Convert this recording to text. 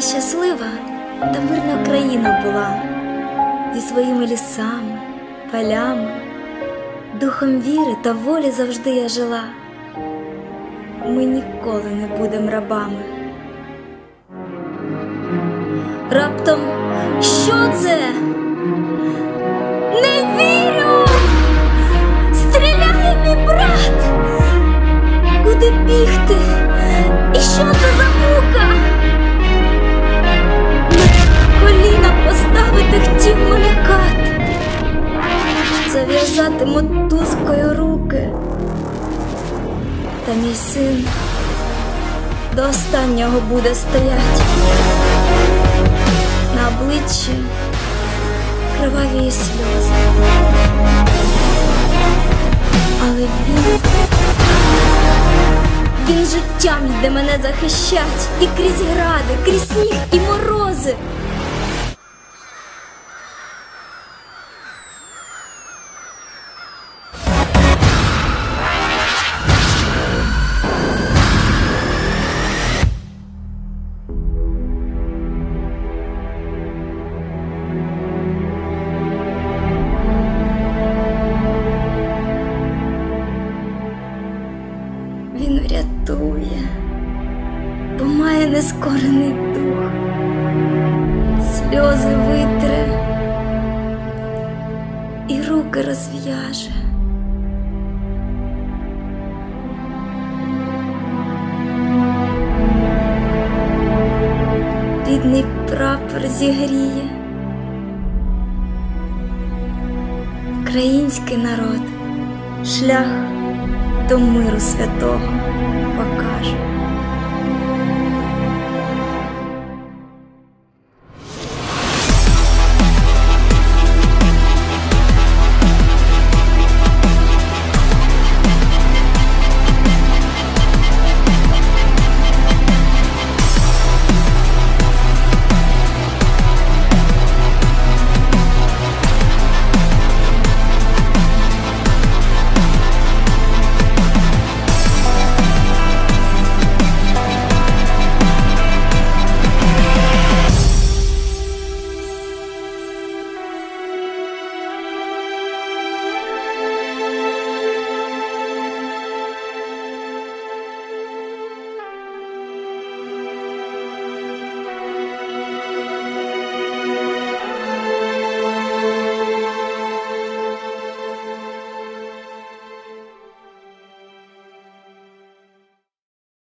Щаслива та мирна країна була зі своїми лісами, полями, духом віри та волі завжди я жила. Ми ніколи не будемо рабами. Раптом що це? Та мій син до останнього буде стоять. На обличчі криваві сльози. Але він, він життям йде мене захищать і крізь гради, крізь сніг і морози. Він врятує, бо має нескорений дух, сльози витре і руки розв'яже. Рідний прапор зігріє, український народ, шлях до миру святого покаже.